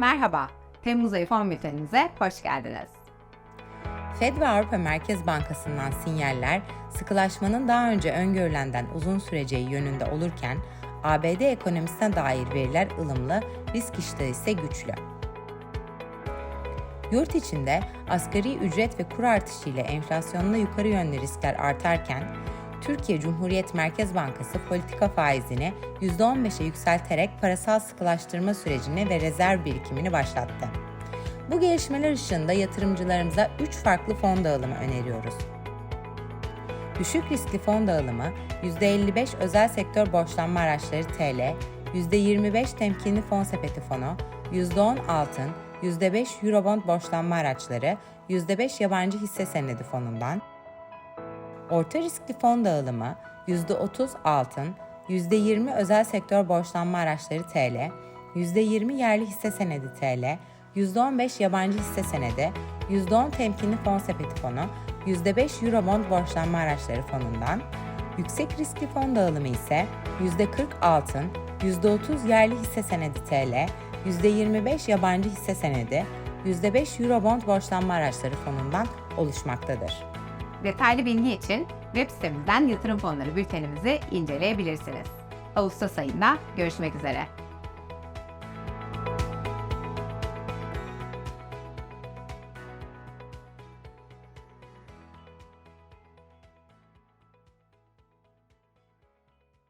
Merhaba, Temmuz ayı fon bültenimize hoş geldiniz. Fed ve Avrupa Merkez Bankası'ndan sinyaller sıkılaşmanın daha önce öngörülenden uzun süreceği yönünde olurken ABD ekonomisine dair veriler ılımlı, risk iştahı ise güçlü. Yurt içinde asgari ücret ve kur artışıyla enflasyonla yukarı yönlü riskler artarken, Türkiye Cumhuriyet Merkez Bankası politika faizini %15'e yükselterek parasal sıkılaştırma sürecini ve rezerv birikimini başlattı. Bu gelişmeler ışığında yatırımcılarımıza 3 farklı fon dağılımı öneriyoruz. Düşük riskli fon dağılımı %55 özel sektör borçlanma araçları TL, %25 temkinli fon sepeti fonu, %10 altın, %5 Eurobond borçlanma araçları, %5 yabancı hisse senedi fonundan, Orta riskli fon dağılımı %30 altın, %20 özel sektör borçlanma araçları TL, %20 yerli hisse senedi TL, %15 yabancı hisse senedi, %10 temkinli fon sepeti fonu, %5 Eurobond borçlanma araçları fonundan, yüksek riskli fon dağılımı ise %40 altın, %30 yerli hisse senedi TL, %25 yabancı hisse senedi, %5 Eurobond borçlanma araçları fonundan oluşmaktadır. Detaylı bilgi için web sitemizden yatırım fonları bültenimizi inceleyebilirsiniz. Ağustos ayında görüşmek üzere.